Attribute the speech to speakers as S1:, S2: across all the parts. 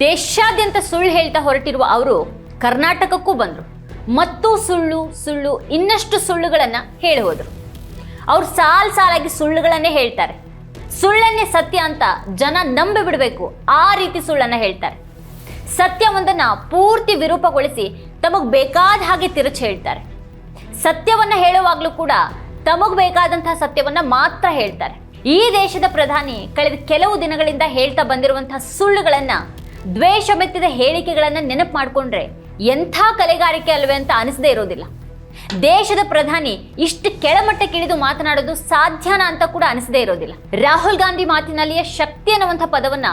S1: ದೇಶಾದ್ಯಂತ ಸುಳ್ಳು ಹೇಳ್ತಾ ಹೊರಟಿರುವ ಅವರು ಕರ್ನಾಟಕಕ್ಕೂ ಬಂದರು. ಮತ್ತು ಸುಳ್ಳು ಸುಳ್ಳು, ಇನ್ನಷ್ಟು ಸುಳ್ಳುಗಳನ್ನು ಹೇಳಿ ಹೋದರು. ಅವ್ರು ಸಾಲು ಸಾಲಾಗಿ ಸುಳ್ಳುಗಳನ್ನೇ ಹೇಳ್ತಾರೆ. ಸುಳ್ಳನ್ನೇ ಸತ್ಯ ಅಂತ ಜನ ನಂಬಿ ಬಿಡಬೇಕು. ಆ ರೀತಿ ಸುಳ್ಳನ್ನ ಹೇಳ್ತಾರೆ. ಸತ್ಯವೊಂದನ್ನು ಪೂರ್ತಿ ವಿರೂಪಗೊಳಿಸಿ ತಮಗೆ ಬೇಕಾದ ಹಾಗೆ ತಿರುಚಿ ಹೇಳ್ತಾರೆ. ಸತ್ಯವನ್ನ ಹೇಳುವಾಗಲೂ ಕೂಡ ತಮಗೆ ಬೇಕಾದಂತಹ ಸತ್ಯವನ್ನ ಮಾತ್ರ ಹೇಳ್ತಾರೆ. ಈ ದೇಶದ ಪ್ರಧಾನಿ ಕಳೆದ ಕೆಲವು ದಿನಗಳಿಂದ ಹೇಳ್ತಾ ಬಂದಿರುವಂತಹ ಸುಳ್ಳುಗಳನ್ನ ದ್ವೇಷ ಮೆತ್ತಿದ ಹೇಳಿಕೆಗಳನ್ನು ನೆನಪು ಮಾಡ್ಕೊಂಡ್ರೆ ಎಂಥ ಕಲೆಗಾರಿಕೆ ಅಲ್ವೇ ಅಂತ ಅನಿಸದೇ ಇರೋದಿಲ್ಲ. ದೇಶದ ಪ್ರಧಾನಿ ಇಷ್ಟು ಕೆಳಮಟ್ಟಕ್ಕಿಳಿದು ಮಾತನಾಡೋದು ಸಾಧ್ಯನಾ ಅಂತ ಕೂಡ ಅನಿಸದೇ ಇರೋದಿಲ್ಲ. ರಾಹುಲ್ ಗಾಂಧಿ ಮಾತಿನಲ್ಲಿಯ ಶಕ್ತಿ ಅನ್ನುವಂಥ ಪದವನ್ನ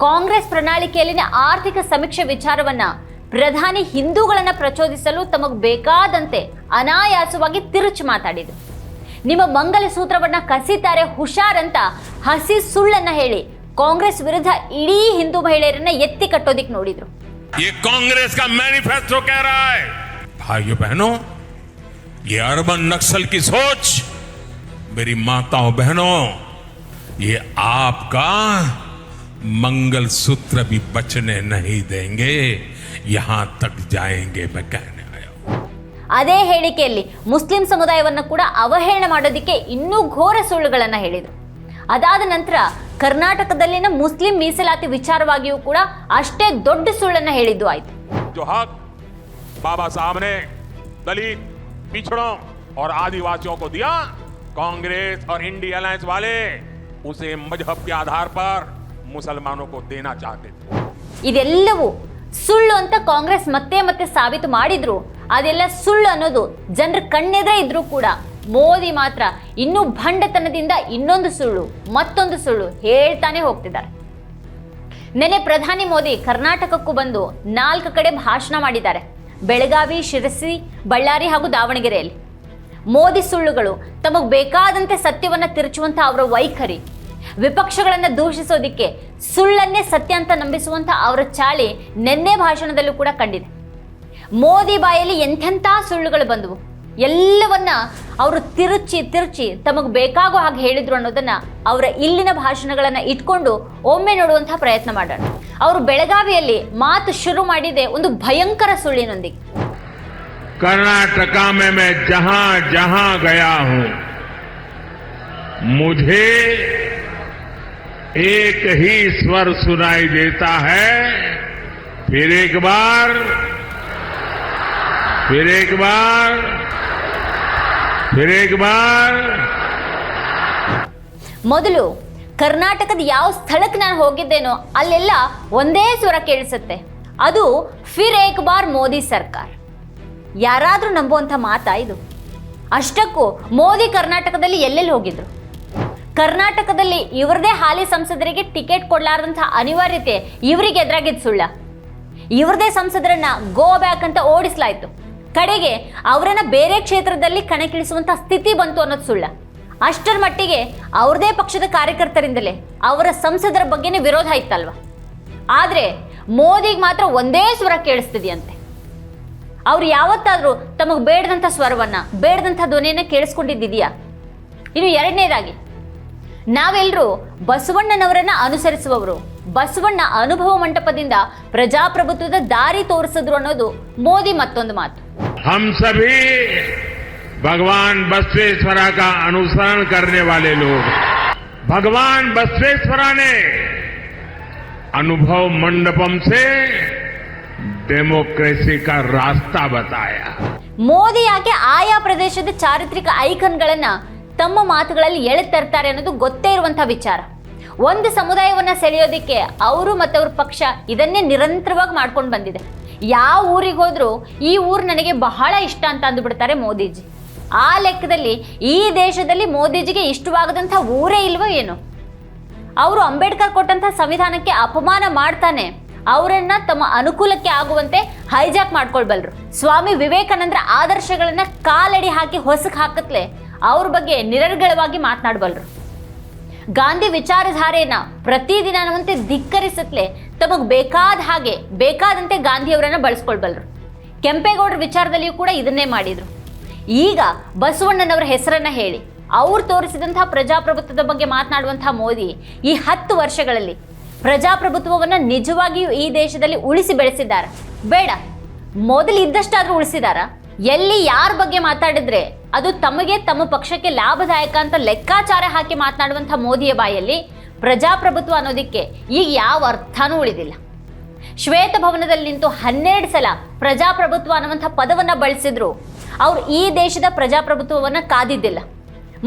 S1: ಕಾಂಗ್ರೆಸ್ ಪ್ರಣಾಳಿಕೆಯಲ್ಲಿನ ಆರ್ಥಿಕ ಸಮೀಕ್ಷೆ ವಿಚಾರವನ್ನ ಪ್ರಧಾನಿ ಹಿಂದೂಗಳನ್ನ ಪ್ರಚೋದಿಸಲು ತಮಗೆ ಬೇಕಾದಂತೆ ಅನಾಯಾಸವಾಗಿ ತಿರುಚು ಮಾತಾಡಿದ್ರು. ನಿಮ್ಮ ಮಂಗಲ ಸೂತ್ರವನ್ನ ಕಸಿತಾರೆ ಹುಷಾರ್ ಅಂತ ಹಸಿ ಸುಳ್ಳನ್ನ ಹೇಳಿ ಕಾಂಗ್ರೆಸ್ ವಿರುದ್ಧ ಇಡೀ ಹಿಂದೂ ಮಹಿಳೆಯರನ್ನ ಎತ್ತಿ ಕಟ್ಟೋದಿಕ್ ನೋಡಿದ್ರು
S2: ये कांग्रेस का मैनिफेस्टो कह रहा है भाइयों बहनों ये अर्बन नक्सल की सोच मेरी माताओं बहनों ये आपका मंगल सूत्र भी बचने नहीं देंगे यहां तक जाएंगे मैं कहने आया हूं
S1: ಅದೇ ಹೇಳಿಕೆಯಲ್ಲಿ ಮುಸ್ಲಿಂ ಸಮುದಾಯವನ್ನ ಕೂಡ ಅವಹೇಳನ ಮಾಡೋದಕ್ಕೆ ಇನ್ನೂ ಘೋರ ಸುಳ್ಳುಗಳನ್ನ ಹೇಳಿದರು ಅದಾದ ನಂತರ ಕರ್ನಾಟಕದಲ್ಲಿನ ಮುಸ್ಲಿಂ ಮೀಸಲಾತಿ ವಿಚಾರವಾಗಿಯೂ ಕೂಡ ಅಷ್ಟೇ ದೊಡ್ಡ ಸುಳ್ಳನ್ನ ಹೇಳಿದ್ದು ಆಯ್ತು
S2: जो हक बाबा साहब ने दलित पिछड़ों और आदिवासियों को दिया कांग्रेस और इंडी अलायंस वाले उसे मजहब के आधार पर मुसलमानों को देना चाहते थे
S1: ಇದೆಲ್ಲವೂ ಸುಳ್ಳು ಅಂತ ಕಾಂಗ್ರೆಸ್ ಮತ್ತೆ ಮತ್ತೆ ಸಾಬೀತು ಮಾಡಿದ್ರು ಅದೆಲ್ಲ ಸುಳ್ಳು ಅನ್ನೋದು ಜನರ ಕಣ್ಣೆದ್ರೆ ಇದ್ರೂ ಕೂಡ ಮೋದಿ ಮಾತ್ರ ಇನ್ನೂ ಭಂಡತನದಿಂದ ಇನ್ನೊಂದು ಸುಳ್ಳು, ಮತ್ತೊಂದು ಸುಳ್ಳು ಹೇಳ್ತಾನೆ ಹೋಗ್ತಿದ್ದಾರೆ. ನೆನೆ ಪ್ರಧಾನಿ ಮೋದಿ ಕರ್ನಾಟಕಕ್ಕೂ ಬಂದು ನಾಲ್ಕು ಕಡೆ ಭಾಷಣ ಮಾಡಿದ್ದಾರೆ. ಬೆಳಗಾವಿ, ಶಿರಸಿ, ಬಳ್ಳಾರಿ ಹಾಗೂ ದಾವಣಗೆರೆಯಲ್ಲಿ. ಮೋದಿ ಸುಳ್ಳುಗಳು ತಮಗೆ ಬೇಕಾದಂತೆ ಸತ್ಯವನ್ನ ತಿರುಚುವಂತ ಅವರ ವೈಖರಿ, ವಿಪಕ್ಷಗಳನ್ನ ದೂಷಿಸೋದಿಕ್ಕೆ ಸುಳ್ಳನ್ನೇ ಸತ್ಯ ಅಂತ ನಂಬಿಸುವಂತ ಅವರ ಚಾಳಿ ನೆನ್ನೆ ಭಾಷಣದಲ್ಲೂ ಕೂಡ ಕಂಡಿದೆ. ಮೋದಿ ಬಾಯಲ್ಲಿ ಎಂಥೆಂಥ ಸುಳ್ಳುಗಳು ಬಂದವು. ಎಲ್ಲವನ್ನ ಅವರು ತಿರುಚಿ ತಿರುಚಿ ತಮಗೆ ಬೇಕಾಗೋ ಹಾಗೆ ಹೇಳಿದ್ರು ಅನ್ನೋದನ್ನ ಅವರ ಇಲ್ಲಿನ ಭಾಷಣಗಳನ್ನ ಇಟ್ಕೊಂಡು ಒಮ್ಮೆ ನೋಡುವಂತಹ ಪ್ರಯತ್ನ ಮಾಡೋಣ ಅವರು ಬೆಳಗಾವಿಯಲ್ಲಿ ಮಾತು ಶುರು ಮಾಡಿದೆ ಒಂದು ಭಯಂಕರ ಸುಳ್ಳಿನೊಂದಿಗೆ
S3: कर्नाटका में मैं जहां जहां गया हूं मुझे एक ही स्वर सुनाई देता है फिर एक बार फिर एक बार फिर एक बार
S1: ಮೊದಲು ಕರ್ನಾಟಕದ ಯಾವ ಸ್ಥಳಕ್ಕೆ ನಾನು ಹೋಗಿದ್ದೇನೋ ಅಲ್ಲೆಲ್ಲ ಒಂದೇ ಸ್ವರ ಕೇಳಿಸುತ್ತೆ. ಅದು ಫಿರ್ ಏಕ್ ಬಾರ್ ಮೋದಿ ಸರ್ಕಾರ. ಯಾರಾದರೂ ನಂಬುವಂಥ ಮಾತಾ ಇದು? ಅಷ್ಟಕ್ಕೂ ಮೋದಿ ಕರ್ನಾಟಕದಲ್ಲಿ ಎಲ್ಲೆಲ್ಲಿ ಹೋಗಿದ್ರು? ಕರ್ನಾಟಕದಲ್ಲಿ ಇವರದೇ ಹಾಲಿ ಸಂಸದರಿಗೆ ಟಿಕೆಟ್ ಕೊಡಲಾರ್ದಂಥ ಅನಿವಾರ್ಯತೆ ಇವರಿಗೆ ಎದುರಾಗಿದ್ದು ಸುಳ್ಳ. ಇವ್ರದೇ ಸಂಸದರನ್ನ ಗೋ ಬ್ಯಾಕ್ ಅಂತ ಓಡಿಸ್ಲಾಯ್ತು. ಕಡೆಗೆ ಅವರನ್ನ ಬೇರೆ ಕ್ಷೇತ್ರದಲ್ಲಿ ಕಣಕ್ಕಿಳಿಸುವಂತ ಸ್ಥಿತಿ ಬಂತು ಅನ್ನೋದು ಸುಳ್ಳ. ಅಷ್ಟರ ಮಟ್ಟಿಗೆ ಅವ್ರದೇ ಪಕ್ಷದ ಕಾರ್ಯಕರ್ತರಿಂದಲೇ ಅವರ ಸಂಸದರ ಬಗ್ಗೆನೇ ವಿರೋಧ ಇತ್ತಲ್ವ? ಆದ್ರೆ ಮೋದಿಗೆ ಮಾತ್ರ ಒಂದೇ ಸ್ವರ ಕೇಳಿಸ್ತಿದೆಯಂತೆ. ಅವ್ರು ಯಾವತ್ತಾದರೂ ತಮಗೆ ಬೇಡದಂಥ ಸ್ವರವನ್ನ ಬೇಡದಂಥ ಧ್ವನಿಯನ್ನ ಕೇಳಿಸ್ಕೊಂಡಿದ್ದಿದೆಯಾ? ಇನ್ನು ಎರಡನೇದಾಗಿ ನಾವೆಲ್ಲರೂ ಬಸವಣ್ಣನವರನ್ನ ಅನುಸರಿಸುವವರು, ಬಸವಣ್ಣ ಅನುಭವ ಮಂಟಪದಿಂದ ಪ್ರಜಾಪ್ರಭುತ್ವದ ದಾರಿ ತೋರಿಸಿದ್ರು ಅನ್ನೋದು ಮೋದಿ ಮತ್ತೊಂದು ಮಾತು.
S3: हम सभी भगवान बसवेश्वरा का अनुसरण करने वाले लोग भगवान बसवेश्वरा ने अनुभव मंडपम से डेमोक्रेसी का रास्ता बताया
S1: ಮೋದಿ ಯಾಕೆ ಆಯಾ ಪ್ರದೇಶದ ಚಾರಿತ್ರಿಕ ಐಕನ್ಗಳನ್ನ ತಮ್ಮ ಮಾತುಗಳಲ್ಲಿ ಎಳೆತರ್ತಾರೆ ಅನ್ನೋದು ಗೊತ್ತೇ ಇರುವಂತಹ ವಿಚಾರ ಒಂದು ಸಮುದಾಯವನ್ನ ಸೆಳೆಯೋದಿಕ್ಕೆ ಅವರು ಮತ್ತು ಅವ್ರ ಪಕ್ಷ ಇದನ್ನೇ ನಿರಂತರವಾಗಿ ಮಾಡ್ಕೊಂಡು ಬಂದಿದೆ ಯಾವ ಊರಿಗೆ ಹೋದ್ರು ಈ ಊರು ನನಗೆ ಬಹಳ ಇಷ್ಟ ಅಂತ ಅಂದ್ಬಿಡ್ತಾರೆ ಮೋದಿಜಿ. ಆ ಲೆಕ್ಕದಲ್ಲಿ ಈ ದೇಶದಲ್ಲಿ ಮೋದಿಜಿಗೆ ಇಷ್ಟವಾಗದಂಥ ಊರೇ ಇಲ್ವೋ ಏನೋ. ಅವರು ಅಂಬೇಡ್ಕರ್ ಕೊಟ್ಟಂತಹ ಸಂವಿಧಾನಕ್ಕೆ ಅಪಮಾನ ಮಾಡ್ತಾನೆ. ಅವರನ್ನ ತಮ್ಮ ಅನುಕೂಲಕ್ಕೆ ಆಗುವಂತೆ ಹೈಜಾಕ್ ಮಾಡ್ಕೊಳ್ಬಲ್ರು. ಸ್ವಾಮಿ ವಿವೇಕಾನಂದರ ಆದರ್ಶಗಳನ್ನ ಕಾಲಡಿ ಹಾಕಿ ಹೊಸಕ್ ಹಾಕತ್ಲೆ ಅವ್ರ ಬಗ್ಗೆ ನಿರರ್ಗಳವಾಗಿ ಮಾತನಾಡಬಲ್ರು. ಗಾಂಧಿ ವಿಚಾರಧಾರೆಯನ್ನ ಪ್ರತಿದಿನವಂತೆ ಧಿಕ್ಕರಿಸತ್ಲೆ ತಮಗ್ ಬೇಕಾದ ಹಾಗೆ ಬೇಕಾದಂತೆ ಗಾಂಧಿಯವರನ್ನ ಬಳಸ್ಕೊಳ್ಬಲ್ರು. ಕೆಂಪೇಗೌಡರ ವಿಚಾರದಲ್ಲಿಯೂ ಕೂಡ ಇದನ್ನೇ ಮಾಡಿದ್ರು. ಈಗ ಬಸವಣ್ಣನವರ ಹೆಸರನ್ನ ಹೇಳಿ, ಅವ್ರು ತೋರಿಸಿದಂತಹ ಪ್ರಜಾಪ್ರಭುತ್ವದ ಬಗ್ಗೆ ಮಾತನಾಡುವಂತಹ ಮೋದಿ ಈ ಹತ್ತು ವರ್ಷಗಳಲ್ಲಿ ಪ್ರಜಾಪ್ರಭುತ್ವವನ್ನು ನಿಜವಾಗಿಯೂ ಈ ದೇಶದಲ್ಲಿ ಉಳಿಸಿ ಬೆಳೆಸಿದ್ದಾರೆ? ಬೇಡ ಮೊದಲು ಇದ್ದಷ್ಟಾದ್ರೂ ಉಳಿಸಿದಾರ ಎಲ್ಲಿ ಯಾರ ಬಗ್ಗೆ ಮಾತಾಡಿದ್ರೆ ಅದು ತಮಗೆ ತಮ್ಮ ಪಕ್ಷಕ್ಕೆ ಲಾಭದಾಯಕ ಅಂತ ಲೆಕ್ಕಾಚಾರ ಹಾಕಿ ಮಾತನಾಡುವಂಥ ಮೋದಿಯ ಬಾಯಲ್ಲಿ ಪ್ರಜಾಪ್ರಭುತ್ವ ಅನ್ನೋದಕ್ಕೆ ಈಗ ಯಾವ ಅರ್ಥನೂ ಉಳಿದಿಲ್ಲ. ಶ್ವೇತಭವನದಲ್ಲಿ ನಿಂತು ಹನ್ನೆರಡು ಸಲ ಪ್ರಜಾಪ್ರಭುತ್ವ ಅನ್ನುವಂಥ ಪದವನ್ನ ಬಳಸಿದ್ರು. ಅವ್ರು ಈ ದೇಶದ ಪ್ರಜಾಪ್ರಭುತ್ವವನ್ನ ಕಾದಿದ್ದಿಲ್ಲ.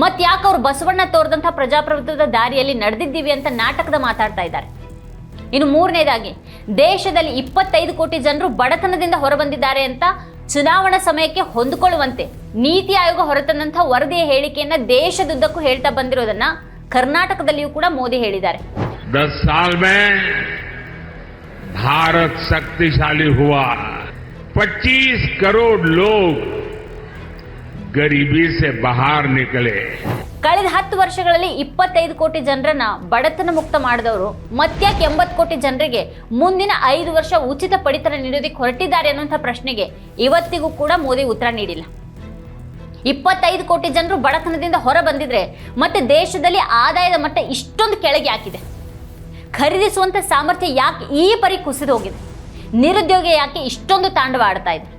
S1: ಮತ್ ಯಾಕೆ ಅವ್ರು ಬಸವಣ್ಣ ತೋರಿದಂಥ ಪ್ರಜಾಪ್ರಭುತ್ವದ ದಾರಿಯಲ್ಲಿ ನಡೆದಿದ್ದೀವಿ ಅಂತ ನಾಟಕದ ಮಾತಾಡ್ತಾ ಇದ್ದಾರೆ. ಇನ್ನು ಮೂರನೇದಾಗಿ, ದೇಶದಲ್ಲಿ ಇಪ್ಪತ್ತೈದು ಕೋಟಿ ಜನರು ಬಡತನದಿಂದ ಹೊರಬಂದಿದ್ದಾರೆ ಅಂತ ಚುನಾವಣಾ ಸಮಯಕ್ಕೆ ಹೊಂದಿಕೊಳ್ಳುವಂತೆ ನೀತಿ ಆಯೋಗ ಹೊರತಂದಂತಹ ವರದಿಯ ಹೇಳಿಕೆಯನ್ನ ದೇಶದುದ್ದಕ್ಕೂ ಹೇಳ್ತಾ ಬಂದಿರೋದನ್ನ ಕರ್ನಾಟಕದಲ್ಲಿಯೂ ಕೂಡ ಮೋದಿ ಹೇಳಿದ್ದಾರೆ.
S3: ದಸ್ ಮೇ ಭಾರತ್ ಶಕ್ತಿಶಾಲಿ ಹುವಾ ಪಚ್ಚೀಸ್ ಕರೋಡ್ ಲೋಗ್ ಗರೀಬಿ ನಿಕಲೆ
S1: ಕಳೆದ ಹತ್ತು ವರ್ಷಗಳಲ್ಲಿ ಇಪ್ಪತ್ತೈದು ಕೋಟಿ ಜನರನ್ನ ಬಡತನ ಮುಕ್ತ ಮಾಡಿದವರು, ಮತ್ತ್ಯಾಕೆ ಎಂಬತ್ತು ಕೋಟಿ ಜನರಿಗೆ ಮುಂದಿನ ಐದು ವರ್ಷ ಉಚಿತ ಪಡಿತರ ನೀಡೋದಕ್ಕೆ ಹೊರಟಿದ್ದಾರೆ ಅನ್ನುವಂಥ ಪ್ರಶ್ನೆಗೆ ಇವತ್ತಿಗೂ ಕೂಡ ಮೋದಿ ಉತ್ತರ ನೀಡಿಲ್ಲ. ಇಪ್ಪತ್ತೈದು ಕೋಟಿ ಜನರು ಬಡತನದಿಂದ ಹೊರ ಬಂದಿದ್ರೆ ಮತ್ತೆ ದೇಶದಲ್ಲಿ ಆದಾಯದ ಮಟ್ಟ ಇಷ್ಟೊಂದು ಕೆಳಗೆ ಯಾಕಿದೆ ಖರೀದಿಸುವಂಥ ಸಾಮರ್ಥ್ಯ ಯಾಕೆ ಈ ಪರಿ ಕುಸಿದು ಹೋಗಿದೆ? ನಿರುದ್ಯೋಗ ಯಾಕೆ ಇಷ್ಟೊಂದು ತಾಂಡವ ಆಡ್ತಾ ಇದೆ?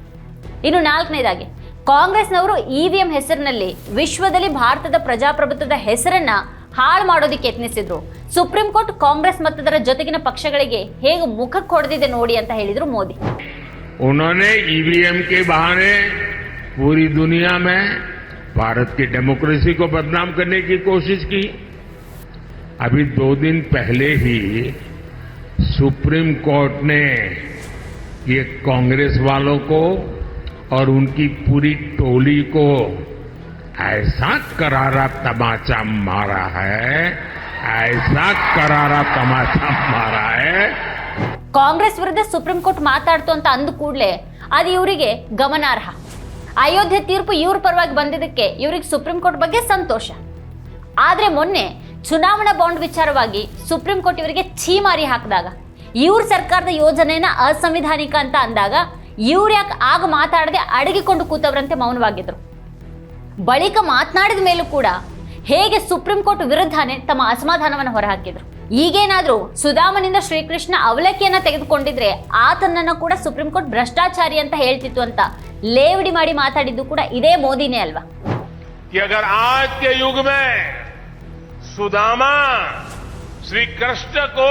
S1: ಇನ್ನು ನಾಲ್ಕನೇದಾಗಿ ಕಾಂಗ್ರೆಸ್ನವರು ಇ ವಿ ಎಂ ಹೆಸರಿನಲ್ಲಿ ವಿಶ್ವದಲ್ಲಿ ಭಾರತದ ಪ್ರಜಾಪ್ರಭುತ್ವದ ಹೆಸರನ್ನ ಹಾಳು ಮಾಡೋದಕ್ಕೆ ಯತ್ನಿಸಿದ್ರು ಸುಪ್ರೀಂ ಕೋರ್ಟ್ ಕಾಂಗ್ರೆಸ್ ಮತ್ತದರ ಜೊತೆಗಿನ ಪಕ್ಷಗಳಿಗೆ ಹೇಗೆ ಮುಖಕ್ಕೆ ಹೊಡೆದಿದೆ ನೋಡಿ ಅಂತ ಹೇಳಿದ್ರು ಮೋದಿ
S3: उन्होंने ईवीएम के बहाने पूरी दुनिया में भारत की डेमोक्रेसी को बदनाम करने की कोशिश की अभी दो दिन पहले ही सुप्रीम कोर्ट ने ये कांग्रेस वालों को और उनकी पूरी टोली को ऐसा करारा तमाचा मारा है ऐसा करारा तमाचा मारा है
S1: ಕಾಂಗ್ರೆಸ್ ವಿರುದ್ಧ ಸುಪ್ರೀಂ ಕೋರ್ಟ್ ಮಾತಾಡ್ತು ಅಂತ ಅಂದ ಕೂಡಲೇ ಅದು ಇವರಿಗೆ ಗಮನಾರ್ಹ ಅಯೋಧ್ಯೆ ತೀರ್ಪು ಇವ್ರ ಪರವಾಗಿ ಬಂದಿದ್ದಕ್ಕೆ ಇವ್ರಿಗೆ ಸುಪ್ರೀಂ ಕೋರ್ಟ್ ಬಗ್ಗೆ ಸಂತೋಷ ಆದ್ರೆ ಮೊನ್ನೆ ಚುನಾವಣಾ ಬಾಂಡ್ ವಿಚಾರವಾಗಿ ಸುಪ್ರೀಂ ಕೋರ್ಟ್ ಇವರಿಗೆ ಛೀಮಾರಿ ಹಾಕಿದಾಗ ಇವ್ರ ಸರ್ಕಾರದ ಯೋಜನೆನ ಅಸಂವಿಧಾನಿಕ ಅಂತ ಅಂದಾಗ ಇವ್ರು ಯಾಕೆ ಆಗ ಮಾತಾಡದೆ ಅಡಗಿಕೊಂಡು ಕೂತವ್ರಂತೆ ಮೌನವಾಗಿದ್ರು ಬಳಿಕ ಮಾತನಾಡಿದ ಮೇಲೂ ಕೂಡ ಹೇಗೆ ಸುಪ್ರೀಂ ಕೋರ್ಟ್ ವಿರುದ್ಧನೇ ತಮ್ಮ ಅಸಮಾಧಾನವನ್ನು ಹೊರಹಾಕಿದ್ರು ಈಗೇನಾದ್ರೂ ಸುಧಾಮನಿಂದ ಶ್ರೀಕೃಷ್ಣ ಅವಲಕ್ಕಿಯನ್ನ ತೆಗೆದುಕೊಂಡಿದ್ರೆ ಆತನನ್ನ ಕೂಡ ಸುಪ್ರೀಂ ಕೋರ್ಟ್ ಭ್ರಷ್ಟಾಚಾರಿ ಅಂತ ಹೇಳ್ತಿತ್ತು ಅಂತ ಲೇವಡಿ ಮಾಡಿ ಮಾತಾಡಿದ್ದು ಕೂಡ ಇದೇ ಮೋದಿನೇ ಅಲ್ವಾ
S4: कि अगर आज के युग में सुदामा श्री कृष्ण को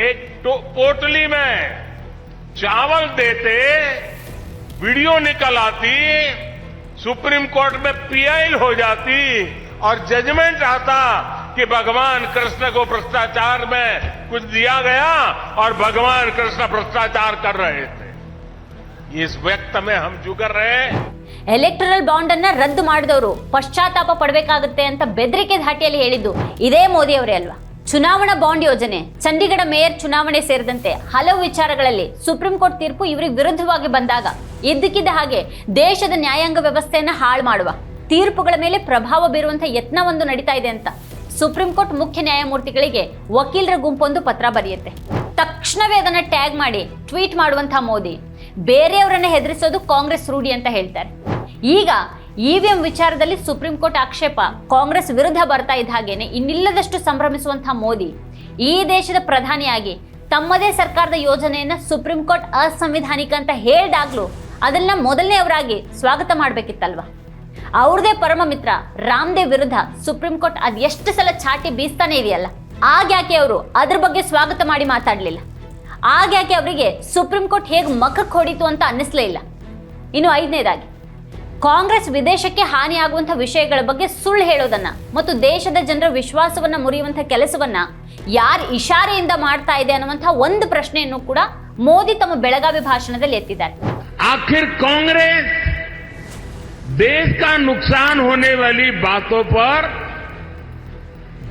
S4: एक टो- पोटली में चावल देते वीडियो निकल आती सुप्रीम कोर्ट में पीआई हो जाती और जजमेंट आता कि भगवान कृष्ण को भ्रष्टाचार में कुछ दिया गया और भगवान कृष्ण भ्रष्टाचार कर रहे थे इस व्यक्त में हम जुगर रहे
S1: ಎಲೆಕ್ಟರಲ್ ಬಾಂಡ್ ಅನ್ನ ರದ್ದು ಮಾಡಿದವರು ಪಶ್ಚಾತ್ತಾಪ ಪಡಬೇಕಾಗುತ್ತೆ ಅಂತ ಬೆದರಿಕೆ ಧಾಟಿಯಲ್ಲಿ ಹೇಳಿದ್ದು ಇದೇ ಮೋದಿ ಅವರೇ ಅಲ್ವಾ ಚುನಾವಣಾ ಬಾಂಡ್ ಯೋಜನೆ. ಚಂಡೀಗಢ ಮೇಯರ್ ಚುನಾವಣೆ ಸೇರಿದಂತೆ ಹಲವು ವಿಚಾರಗಳಲ್ಲಿ ಸುಪ್ರೀಂ ಕೋರ್ಟ್ ತೀರ್ಪು ಇವರಿಗೆ ವಿರುದ್ಧವಾಗಿ ಬಂದಾಗ ಇದ್ದಕ್ಕಿದ್ದ ಹಾಗೆ ದೇಶದ ನ್ಯಾಯಾಂಗ ವ್ಯವಸ್ಥೆಯನ್ನ ಹಾಳು ಮಾಡುವ, ತೀರ್ಪುಗಳ ಮೇಲೆ ಪ್ರಭಾವ ಬೀರುವಂತಹ ಯತ್ನವೊಂದು ನಡೀತಾ ಇದೆ ಅಂತ ಸುಪ್ರೀಂ ಕೋರ್ಟ್ ಮುಖ್ಯ ನ್ಯಾಯಮೂರ್ತಿಗಳಿಗೆ ವಕೀಲರ ಗುಂಪೊಂದು ಪತ್ರ ಬರೆಯುತ್ತೆ. ತಕ್ಷಣವೇ ಅದನ್ನ ಟ್ಯಾಗ್ ಮಾಡಿ ಟ್ವೀಟ್ ಮಾಡುವಂತಹ ಮೋದಿ. ಬೇರೆಯವರನ್ನ ಹೆದರಿಸೋದು ಕಾಂಗ್ರೆಸ್ ರೂಢಿ ಅಂತ ಹೇಳ್ತಾರೆ. ಈಗ ಇವಿಎಂ ವಿಚಾರದಲ್ಲಿ ಸುಪ್ರೀಂ ಕೋರ್ಟ್ ಆಕ್ಷೇಪ. ಕಾಂಗ್ರೆಸ್ ವಿರುದ್ಧ ಬರ್ತಾ ಇದ್ದ ಹಾಗೇನೆ ಇನ್ನಿಲ್ಲದಷ್ಟು ಸಂಭ್ರಮಿಸುವಂತಹ ಮೋದಿ. ಈ ದೇಶದ ಪ್ರಧಾನಿಯಾಗಿ ತಮ್ಮದೇ ಸರ್ಕಾರದ ಯೋಜನೆಯನ್ನ ಸುಪ್ರೀಂ ಕೋರ್ಟ್ ಅಸಂವಿಧಾನಿಕ ಅಂತ ಹೇಳ್ದಾಗ್ಲೂ ಅದನ್ನ ಮೊದಲನೇವರಾಗಿ ಸ್ವಾಗತ ಮಾಡ್ಬೇಕಿತ್ತಲ್ವಾ? ಅವ್ರದೇ ಪರಮ ಮಿತ್ರ ರಾಮದೇವ್ ವಿರುದ್ಧ ಸುಪ್ರೀಂ ಕೋರ್ಟ್ ಅದ್ ಎಷ್ಟು ಸಲ ಚಾಟಿ ಬೀಸ್ತಾನೆ ಇದೆಯಲ್ಲ? ಆಗ್ಯಾಕೆ ಅವರು ಅದ್ರ ಬಗ್ಗೆ ಸ್ವಾಗತ ಮಾಡಿ ಮಾತಾಡಲಿಲ್ಲ? ಆಗ್ಯಾಕೆ ಅವರಿಗೆ ಸುಪ್ರೀಂ ಕೋರ್ಟ್ ಹೇಗೆ ಮಖಕ್ಕೆ ಹೊಡಿತು ಅಂತ ಅನ್ನಿಸ್ಲೇ ಇಲ್ಲ. ಇನ್ನು ಐದನೇದಾಗಿ ಕಾಂಗ್ರೆಸ್ ವಿದೇಶಕ್ಕೆ ಹಾನಿಯಾಗುವಂಥ ವಿಷಯಗಳ ಬಗ್ಗೆ ಸುಳ್ಳು ಹೇಳೋದನ್ನ ಮತ್ತು ದೇಶದ ಜನರ ವಿಶ್ವಾಸವನ್ನ ಮುರಿಯುವಂಥ ಕೆಲಸವನ್ನ ಯಾರು ಇಶಾರೆಯಿಂದ ಮಾಡ್ತಾ ಇದೆ ಅನ್ನುವಂಥ ಒಂದು ಪ್ರಶ್ನೆಯನ್ನು ಕೂಡ ಮೋದಿ ತಮ್ಮ ಬೆಳಗಾವಿ ಭಾಷಣದಲ್ಲಿ ಎತ್ತಿದ್ದಾರೆ
S3: आखिर कांग्रेस देश का नुकसान होने वाली बातों पर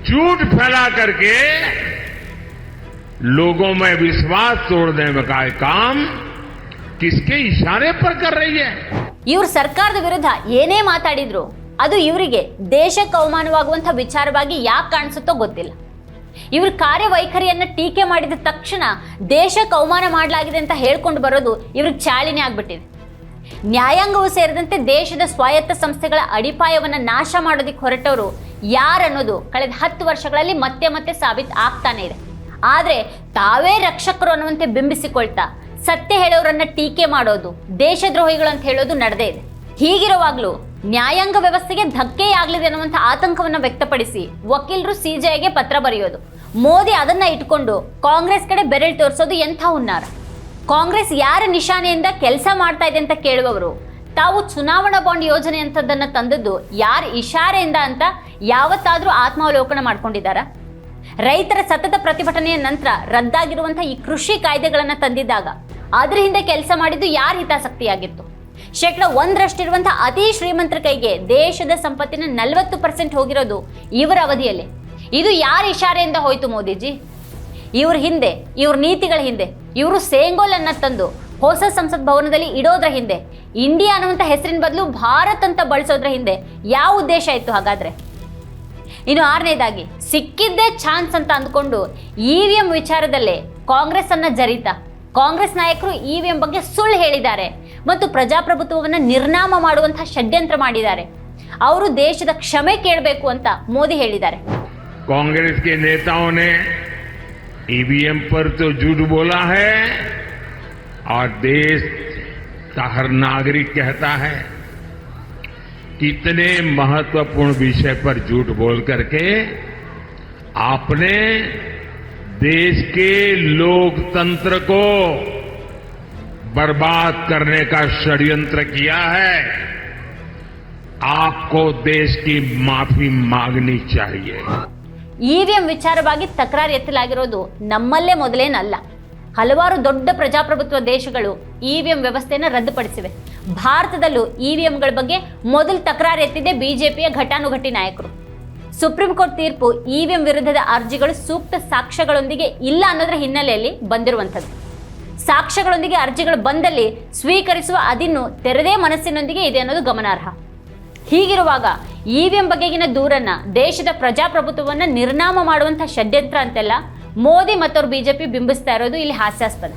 S3: झूठ फैला करके लोगों में विश्वास तोड़ने का काम किसके इशारे पर कर रही है
S1: ಇವ್ರ ಸರ್ಕಾರದ ವಿರುದ್ಧ ಏನೇ ಮಾತಾಡಿದ್ರು ಅದು ಇವರಿಗೆ ದೇಶಕ್ಕೆ ಅವಮಾನವಾಗುವಂಥ ವಿಚಾರವಾಗಿ ಯಾಕೆ ಕಾಣಿಸುತ್ತೋ ಗೊತ್ತಿಲ್ಲ. ಇವ್ರ ಕಾರ್ಯವೈಖರಿಯನ್ನ ಟೀಕೆ ಮಾಡಿದ ತಕ್ಷಣ ದೇಶಕ್ಕೆ ಅವಮಾನ ಮಾಡಲಾಗಿದೆ ಅಂತ ಹೇಳ್ಕೊಂಡು ಬರೋದು ಇವ್ರಿಗೆ ಚಾಳಿನೇ ಆಗ್ಬಿಟ್ಟಿದೆ. ನ್ಯಾಯಾಂಗವೂ ಸೇರಿದಂತೆ ದೇಶದ ಸ್ವಾಯತ್ತ ಸಂಸ್ಥೆಗಳ ಅಡಿಪಾಯವನ್ನ ನಾಶ ಮಾಡೋದಕ್ಕೆ ಹೊರಟವರು ಯಾರನ್ನೋದು ಕಳೆದ ಹತ್ತು ವರ್ಷಗಳಲ್ಲಿ ಮತ್ತೆ ಮತ್ತೆ ಸಾಬೀತು ಆಗ್ತಾನೆ ಇದೆ. ಆದರೆ ತಾವೇ ರಕ್ಷಕರು ಅನ್ನುವಂತೆ ಬಿಂಬಿಸಿಕೊಳ್ತಾ ಸತ್ಯ ಹೇಳೋರನ್ನ ಟೀಕೆ ಮಾಡೋದು ದೇಶದ್ರೋಹಿಗಳು ಅಂತ ಹೇಳೋದು ನಡೆದೇ ಇದೆ. ಹೀಗಿರುವಾಗಲೂ ನ್ಯಾಯಾಂಗ ವ್ಯವಸ್ಥೆಗೆ ಧಕ್ಕೆಯಾಗಲಿದೆ ಅನ್ನುವಂಥ ಆತಂಕವನ್ನು ವ್ಯಕ್ತಪಡಿಸಿ ವಕೀಲರು ಸಿಜೆಐಗೆ ಪತ್ರ ಬರೆಯೋದು. ಮೋದಿ ಅದನ್ನ ಇಟ್ಕೊಂಡು ಕಾಂಗ್ರೆಸ್ ಕಡೆ ಬೆರಳು ತೋರಿಸೋದು ಎಂಥ ಹುನ್ನಾರ. ಕಾಂಗ್ರೆಸ್ ಯಾರ ನಿಶಾನೆಯಿಂದ ಕೆಲಸ ಮಾಡ್ತಾ ಇದೆ ಅಂತ ಕೇಳುವವರು, ತಾವು ಚುನಾವಣಾ ಬಾಂಡ್ ಯೋಜನೆ ಅಂತದನ್ನ ತಂದದ್ದು ಯಾರ ಇಶಾರೆಯಿಂದ ಅಂತ ಯಾವತ್ತಾದ್ರೂ ಆತ್ಮಾವಲೋಕನ ಮಾಡ್ಕೊಂಡಿದ್ದಾರಾ? ರೈತರ ಸತತ ಪ್ರತಿಭಟನೆಯ ನಂತರ ರದ್ದಾಗಿರುವಂತಹ ಈ ಕೃಷಿ ಕಾಯ್ದೆಗಳನ್ನ ತಂದಿದ್ದಾಗ ಅದ್ರ ಹಿಂದೆ ಕೆಲಸ ಮಾಡಿದ್ದು ಯಾರ ಹಿತಾಸಕ್ತಿಯಾಗಿತ್ತು? ಶೇಕಡ ಒಂದರಷ್ಟಿರುವಂತಹ ಅತಿ ಶ್ರೀಮಂತರ ಕೈಗೆ ದೇಶದ ಸಂಪತ್ತಿನ ನಲವತ್ತು ಪರ್ಸೆಂಟ್ ಹೋಗಿರೋದು ಇವರ ಅವಧಿಯಲ್ಲಿ. ಇದು ಯಾರ ಇಶಾರೆಯಿಂದ ಹೋಯ್ತು ಮೋದಿಜಿ? ಇವ್ರ ಹಿಂದೆ, ಇವ್ರ ನೀತಿಗಳ ಹಿಂದೆ, ಇವರು ಸೇಂಗೋಲ್ ಅನ್ನ ತಂದು ಹೊಸ ಸಂಸತ್ ಭವನದಲ್ಲಿ ಇಡೋದ್ರ ಹಿಂದೆ, ಇಂಡಿಯಾ ಅನ್ನುವಂಥ ಹೆಸರಿನ ಬದಲು ಭಾರತ್ ಅಂತ ಬಳಸೋದ್ರ ಹಿಂದೆ ಯಾವ ಉದ್ದೇಶ ಇತ್ತು ಹಾಗಾದ್ರೆ? ಇನ್ನು ಆರನೇದಾಗಿ, ಸಿಕ್ಕಿದ್ದೇ ಚಾನ್ಸ್ ಅಂತ ಅಂದ್ಕೊಂಡು ಇ ವಿ ಎಂ ವಿಚಾರದಲ್ಲೇ ಕಾಂಗ್ರೆಸ್ ಅನ್ನ ಜರಿತ ಕಾಂಗ್ರೆಸ್ ನಾಯಕರು ಇ ವಿ ಎಂ ಬಗ್ಗೆ ಸುಳ್ಳು ಹೇಳಿದ್ದಾರೆ ಮತ್ತು ಪ್ರಜಾಪ್ರಭುತ್ವವನ್ನು ನಿರ್ನಾಮ ಮಾಡುವಂತಹ ಷಡ್ಯಂತ್ರ ಮಾಡಿದ್ದಾರೆ ಅವರು ದೇಶದ ಕ್ಷಮೆ ಕೇಳಬೇಕು ಅಂತ ಮೋದಿ ಹೇಳಿದ್ದಾರೆ
S3: कांग्रेस के नेताओं ने ईवीएम पर तो झूठ बोला है और देश का हर नागरिक कहता है कितने महत्वपूर्ण विषय पर झूठ बोल करके आपने देश के लोकतंत्र को बर्बाद करने का षड्यंत्र किया है आपको देश की माफी मांगनी चाहिए
S1: ಇ ವಿ ಎಂ ವಿಚಾರವಾಗಿ ತಕರಾರು ಎತ್ತಲಾಗಿರೋದು ನಮ್ಮಲ್ಲೇ ಮೊದಲೇನಲ್ಲ ಹಲವಾರು ದೊಡ್ಡ ಪ್ರಜಾಪ್ರಭುತ್ವ ದೇಶಗಳು ಇ ವಿ ಎಂ ವ್ಯವಸ್ಥೆಯನ್ನು ರದ್ದುಪಡಿಸಿವೆ ಭಾರತದಲ್ಲೂ ಇ ವಿ ಎಂಗಳ ಬಗ್ಗೆ ಮೊದಲು ತಕರಾರು ಎತ್ತಿದೆ ಬಿಜೆಪಿಯ ಘಟಾನುಘಟಿ ನಾಯಕರು ಸುಪ್ರೀಂ ಕೋರ್ಟ್ ತೀರ್ಪು ಇವಿಎಂ ವಿರುದ್ಧದ ಅರ್ಜಿಗಳು ಸೂಕ್ತ ಸಾಕ್ಷ್ಯಗಳೊಂದಿಗೆ ಇಲ್ಲ ಅನ್ನೋದರ ಹಿನ್ನೆಲೆಯಲ್ಲಿ ಬಂದಿರುವಂಥದ್ದು. ಸಾಕ್ಷ್ಯಗಳೊಂದಿಗೆ ಅರ್ಜಿಗಳು ಬಂದಲ್ಲಿ ಸ್ವೀಕರಿಸುವ ಅದಿನ್ನು ತೆರೆದೇ ಮನಸ್ಸಿನೊಂದಿಗೆ ಇದೆ ಅನ್ನೋದು ಗಮನಾರ್ಹ. ಹೀಗಿರುವಾಗ ಇವಿಎಂ ಬಗೆಗಿನ ದೂರನ್ನ ದೇಶದ ಪ್ರಜಾಪ್ರಭುತ್ವವನ್ನ ನಿರ್ನಾಮ ಮಾಡುವಂಥ ಷಡ್ಯಂತ್ರ ಅಂತೆಲ್ಲ ಮೋದಿ ಮತ್ತವ್ರು ಬಿಜೆಪಿ ಬಿಂಬಿಸ್ತಾ ಇರೋದು ಇಲ್ಲಿ ಹಾಸ್ಯಾಸ್ಪದ.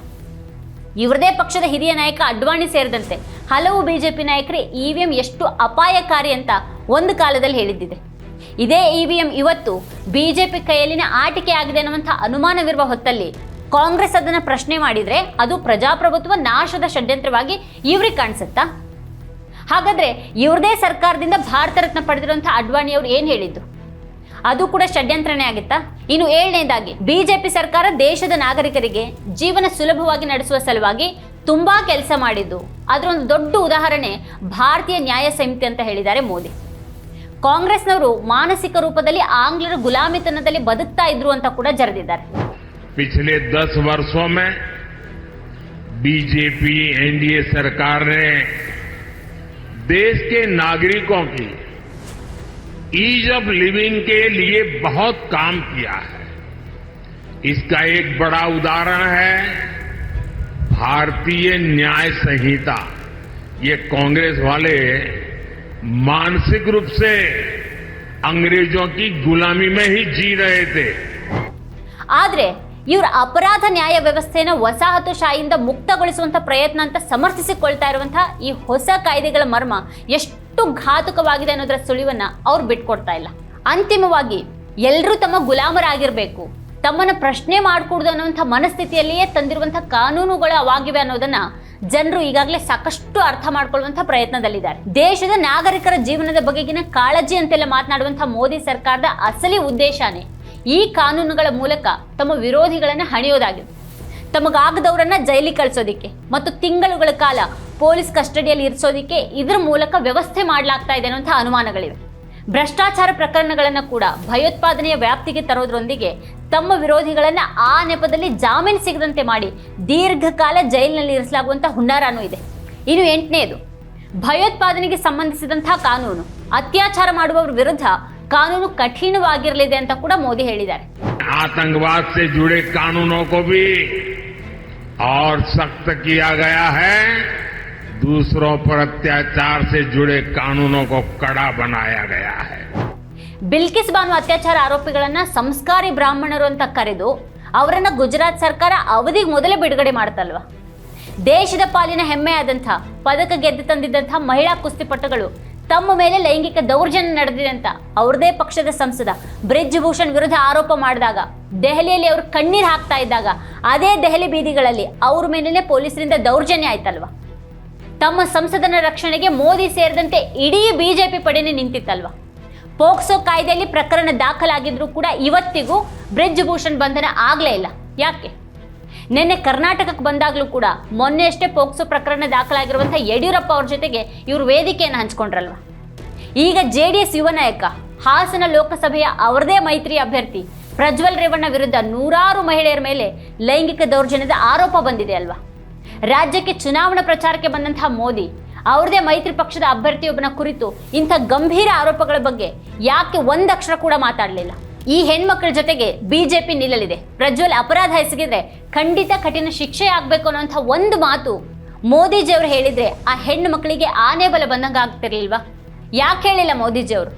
S1: ಇವರದೇ ಪಕ್ಷದ ಹಿರಿಯ ನಾಯಕ ಅಡ್ವಾಣಿ ಸೇರಿದಂತೆ ಹಲವು ಬಿಜೆಪಿ ನಾಯಕರು ಇವಿಎಂ ಎಷ್ಟು ಅಪಾಯಕಾರಿ ಅಂತ ಒಂದು ಕಾಲದಲ್ಲಿ ಹೇಳಿದ್ದಿದೆ. ಇದೇ ಇ ವಿ ಎಂ ಇವತ್ತು ಬಿಜೆಪಿ ಕೈಯಲ್ಲಿನ ಆಟಿಕೆ ಆಗಿದೆ ಅನ್ನುವಂಥ ಅನುಮಾನವಿರುವ ಹೊತ್ತಲ್ಲಿ ಕಾಂಗ್ರೆಸ್ ಅದನ್ನು ಪ್ರಶ್ನೆ ಮಾಡಿದ್ರೆ ಅದು ಪ್ರಜಾಪ್ರಭುತ್ವ ನಾಶದ ಷಡ್ಯಂತ್ರವಾಗಿ ಇವ್ರಿಗೆ ಕಾಣಿಸುತ್ತಾ? ಹಾಗಾದ್ರೆ ಇವ್ರದೇ ಸರ್ಕಾರದಿಂದ ಭಾರತ ರತ್ನ ಪಡೆದಿರುವಂಥ ಅಡ್ವಾಣಿ ಅವರು ಏನು ಹೇಳಿದ್ದು ಅದು ಕೂಡ ಷಡ್ಯಂತ್ರನೇ ಆಗಿತ್ತಾ? ಇನ್ನು ಏಳನೇದಾಗಿ, ಬಿಜೆಪಿ ಸರ್ಕಾರ ದೇಶದ ನಾಗರಿಕರಿಗೆ ಜೀವನ ಸುಲಭವಾಗಿ ನಡೆಸುವ ಸಲುವಾಗಿ ತುಂಬಾ ಕೆಲಸ ಮಾಡಿದ್ದು. ಅದರ ಒಂದು ದೊಡ್ಡ ಉದಾಹರಣೆ ಭಾರತೀಯ ನ್ಯಾಯ ಸಂಹಿತೆ ಅಂತ ಹೇಳಿದ್ದಾರೆ ಮೋದಿ. ಕಾಂಗ್ರೆಸ್ನವರು ಮಾನಸಿಕ ರೂಪದಲ್ಲಿ ಆಂಗ್ಲರ ಗುಲಾಮಿತನದಲ್ಲಿ ಬದುಕ್ತಾ ಇದ್ರು ಅಂತ ಕೂಡ ಜರೆದಿದ್ದಾರೆ
S3: पिछले दस वर्षों में बीजेपी एनडीए सरकार ने देश के नागरिकों की ईज ऑफ लिविंग के लिए बहुत काम किया है इसका एक बड़ा उदाहरण है भारतीय न्याय संहिता ये कांग्रेस वाले मानसिक रूप से अंग्रेजों की गुलामी में ही जी रहे थे
S1: ಆದ್ರೆ ಇವ್ರ ಅಪರಾಧ ನ್ಯಾಯ ವ್ಯವಸ್ಥೆನ ವಸಾಹತುಶಾಹಿಯಿಂದ ಮುಕ್ತಗೊಳಿಸುವಂತ ಪ್ರಯತ್ನ ಅಂತ ಸಮರ್ಥಿಸಿಕೊಳ್ತಾ ಇರುವಂತಹ ಈ ಹೊಸ ಕಾಯ್ದೆಗಳ ಮರ್ಮ ಎಷ್ಟು ಘಾತುಕವಾಗಿದೆ ಅನ್ನೋದರ ಸುಳಿವನ್ನ ಅವ್ರು ಬಿಟ್ಕೊಡ್ತಾ ಇಲ್ಲ ಅಂತಿಮವಾಗಿ ಎಲ್ಲರೂ ತಮ್ಮ ಗುಲಾಮರಾಗಿರ್ಬೇಕು ತಮ್ಮನ್ನ ಪ್ರಶ್ನೆ ಮಾಡ್ಕೂಡ್ದು ಅನ್ನುವಂಥ ಮನಸ್ಥಿತಿಯಲ್ಲಿಯೇ ತಂದಿರುವಂತಹ ಕಾನೂನುಗಳು ಅವಾಗಿವೆ ಅನ್ನೋದನ್ನ ಜನರು ಈಗಾಗಲೇ ಸಾಕಷ್ಟು ಅರ್ಥ ಮಾಡ್ಕೊಳ್ಳುವಂಥ ಪ್ರಯತ್ನದಲ್ಲಿದ್ದಾರೆ. ದೇಶದ ನಾಗರಿಕರ ಜೀವನದ ಬಗೆಗಿನ ಕಾಳಜಿ ಅಂತೆಲ್ಲ ಮಾತನಾಡುವಂತಹ ಮೋದಿ ಸರ್ಕಾರದ ಅಸಲಿ ಉದ್ದೇಶನೇ ಈ ಕಾನೂನುಗಳ ಮೂಲಕ ತಮ್ಮ ವಿರೋಧಿಗಳನ್ನ ಹಣಿಯೋದಾಗಿದೆ ತಮಗಾಗದವರನ್ನ ಜೈಲಿಗೆ ಕಳಿಸೋದಿಕ್ಕೆ ಮತ್ತು ತಿಂಗಳುಗಳ ಕಾಲ ಪೊಲೀಸ್ ಕಸ್ಟಡಿಯಲ್ಲಿ ಇರಿಸೋದಿಕ್ಕೆ ಇದರ ಮೂಲಕ ವ್ಯವಸ್ಥೆ ಮಾಡಲಾಗ್ತಾ ಇದೆ ಅನ್ನುವಂಥ ಅನುಮಾನಗಳಿವೆ. ಭ್ರಷ್ಟಾಚಾರ ಪ್ರಕರಣಗಳನ್ನು ಕೂಡ ಭಯೋತ್ಪಾದನೆಯ ವ್ಯಾಪ್ತಿಗೆ ತರೋದ್ರೊಂದಿಗೆ ತಮ್ಮ ವಿರೋಧಿಗಳನ್ನ ಆ ನೆಪದಲ್ಲಿ ಜಾಮೀನು ಸಿಗದಂತೆ ಮಾಡಿ ದೀರ್ಘಕಾಲ ಜೈಲಿನಲ್ಲಿ ಇರಿಸಲಾಗುವಂಥ ಹುನ್ನಾರನೂ ಇದೆ ಇನ್ನು ಎಂಟನೇದು ಭಯೋತ್ಪಾದನೆಗೆ ಸಂಬಂಧಿಸಿದಂತಹ ಕಾನೂನು ಅತ್ಯಾಚಾರ ಮಾಡುವವರ ವಿರುದ್ಧ ಕಾನೂನು ಕಠಿಣವಾಗಿರಲಿದೆ ಅಂತ ಕೂಡ ಮೋದಿ ಹೇಳಿದ್ದಾರೆ
S3: आतंकवाद से जुड़े कानूनों को भी और सख्त किया गया है दूसरों पर अत्याचार से जुड़े कानूनों को कड़ा बनाया गया है
S1: ಬಿಲ್ಕಿಸ್ ಬಾನು ಅತ್ಯಾಚಾರ ಆರೋಪಿಗಳನ್ನ ಸಂಸ್ಕಾರಿ ಬ್ರಾಹ್ಮಣರು ಅಂತ ಕರೆದು ಅವರನ್ನ ಗುಜರಾತ್ ಸರ್ಕಾರ ಅವಧಿಗೆ ಮೊದಲೇ ಬಿಡುಗಡೆ ಮಾಡ್ತಲ್ವಾ ದೇಶದ ಪಾಲಿನ ಹೆಮ್ಮೆಯಾದಂಥ ಪದಕ ಗೆದ್ದು ತಂದಿದ್ದಂಥ ಮಹಿಳಾ ಕುಸ್ತಿಪಟುಗಳು ತಮ್ಮ ಮೇಲೆ ಲೈಂಗಿಕ ದೌರ್ಜನ್ಯ ನಡೆದಿದೆ ಅಂತ ಅವ್ರದೇ ಪಕ್ಷದ ಸಂಸದ ಬ್ರಿಜ್ ಭೂಷಣ್ ವಿರುದ್ಧ ಆರೋಪ ಮಾಡಿದಾಗ ದೆಹಲಿಯಲ್ಲಿ ಅವರು ಕಣ್ಣೀರು ಹಾಕ್ತಾ ಇದ್ದಾಗ ಅದೇ ದೆಹಲಿ ಬೀದಿಗಳಲ್ಲಿ ಅವ್ರ ಮೇಲೇನೆ ಪೊಲೀಸರಿಂದ ದೌರ್ಜನ್ಯ ಆಯ್ತಲ್ವಾ ತಮ್ಮ ಸಂಸದನ ರಕ್ಷಣೆಗೆ ಮೋದಿ ಸೇರಿದಂತೆ ಇಡೀ ಬಿಜೆಪಿ ಪಡೆನೇ ನಿಂತಿತ್ತಲ್ವಾ? ಪೋಕ್ಸೋ ಕಾಯ್ದೆಯಲ್ಲಿ ಪ್ರಕರಣ ದಾಖಲಾಗಿದ್ರೂ ಕೂಡ ಇವತ್ತಿಗೂ ಬ್ರಿಜ್ ಭೂಷಣ್ ಬಂಧನ ಆಗಲೇ ಇಲ್ಲ. ಯಾಕೆ? ನಿನ್ನೆ ಕರ್ನಾಟಕಕ್ಕೆ ಬಂದಾಗಲೂ ಕೂಡ ಮೊನ್ನೆ ಅಷ್ಟೇ ಪೋಕ್ಸೋ ಪ್ರಕರಣ ದಾಖಲಾಗಿರುವಂಥ ಯಡಿಯೂರಪ್ಪ ಅವ್ರ ಜೊತೆಗೆ ಇವರು ವೇದಿಕೆಯನ್ನು ಹಂಚ್ಕೊಂಡ್ರಲ್ವ? ಈಗ ಜೆ ಡಿ ಎಸ್ ಯುವ ನಾಯಕ, ಹಾಸನ ಲೋಕಸಭೆಯ ಅವರದೇ ಮೈತ್ರಿ ಅಭ್ಯರ್ಥಿ ಪ್ರಜ್ವಲ್ ರೇವಣ್ಣ ವಿರುದ್ಧ ನೂರಾರು ಮಹಿಳೆಯರ ಮೇಲೆ ಲೈಂಗಿಕ ದೌರ್ಜನ್ಯದ ಆರೋಪ ಬಂದಿದೆ ಅಲ್ವಾ? ರಾಜ್ಯಕ್ಕೆ ಚುನಾವಣಾ ಪ್ರಚಾರಕ್ಕೆ ಬಂದಂತಹ ಮೋದಿ, ಅವ್ರದೇ ಮೈತ್ರಿ ಪಕ್ಷದ ಅಭ್ಯರ್ಥಿಯೊಬ್ಬನ ಕುರಿತು ಇಂಥ ಗಂಭೀರ ಆರೋಪಗಳ ಬಗ್ಗೆ ಯಾಕೆ ಒಂದಕ್ಷರ ಕೂಡ ಮಾತಾಡಲಿಲ್ಲ? ಈ ಹೆಣ್ಮಕ್ಳ ಜೊತೆಗೆ ಬಿಜೆಪಿ ನಿಲ್ಲಲಿದೆ. ಪ್ರಜ್ವಲ್ ಅಪರಾಧ ಎಸಗಿದ್ರೆ ಖಂಡಿತ ಕಠಿಣ ಶಿಕ್ಷೆ ಆಗ್ಬೇಕು ಅನ್ನೋಂಥ ಒಂದು ಮಾತು ಮೋದಿಜಿಯವರು ಹೇಳಿದ್ರೆ ಆ ಹೆಣ್ಣು ಮಕ್ಕಳಿಗೆ ಆನೆ ಬಲ ಬಂದಂಗೆ ಆಗ್ತಿರ್ಲಿಲ್ವಾ ಯಾಕೆ ಹೇಳಿಲ್ಲ ಮೋದಿಜಿಯವರು?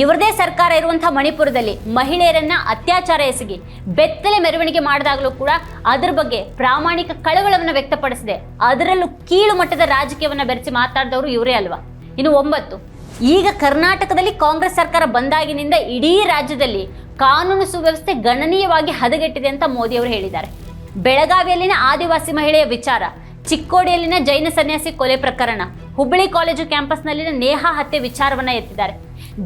S1: ಇವ್ರದೇ ಸರ್ಕಾರ ಇರುವಂತಹ ಮಣಿಪುರದಲ್ಲಿ ಮಹಿಳೆಯರನ್ನ ಅತ್ಯಾಚಾರ ಎಸಗಿ ಬೆತ್ತಲೆ ಮೆರವಣಿಗೆ ಮಾಡಿದಾಗಲೂ ಕೂಡ ಅದ್ರ ಬಗ್ಗೆ ಪ್ರಾಮಾಣಿಕ ಕಳವಳವನ್ನು ವ್ಯಕ್ತಪಡಿಸಿದೆ. ಅದರಲ್ಲೂ ಕೀಳು ಮಟ್ಟದ ರಾಜಕೀಯವನ್ನ ಬೆರೆಸಿ ಮಾತಾಡಿದವರು ಇವರೇ ಅಲ್ವಾ? ಇನ್ನು ಒಂಬತ್ತು, ಈಗ ಕರ್ನಾಟಕದಲ್ಲಿ ಕಾಂಗ್ರೆಸ್ ಸರ್ಕಾರ ಬಂದಾಗಿನಿಂದ ಇಡೀ ರಾಜ್ಯದಲ್ಲಿ ಕಾನೂನು ಸುವ್ಯವಸ್ಥೆ ಗಣನೀಯವಾಗಿ ಹದಗೆಟ್ಟಿದೆ ಅಂತ ಮೋದಿ ಅವರು ಹೇಳಿದ್ದಾರೆ. ಬೆಳಗಾವಿಯಲ್ಲಿನ ಆದಿವಾಸಿ ಮಹಿಳೆಯ ವಿಚಾರ, ಚಿಕ್ಕೋಡಿಯಲ್ಲಿನ ಜೈನ ಸನ್ಯಾಸಿ ಕೊಲೆ ಪ್ರಕರಣ, ಹುಬ್ಬಳ್ಳಿ ಕಾಲೇಜು ಕ್ಯಾಂಪಸ್ನಲ್ಲಿನ ನೇಹಾ ಹತ್ಯೆ ವಿಚಾರವನ್ನ ಎತ್ತಿದ್ದಾರೆ.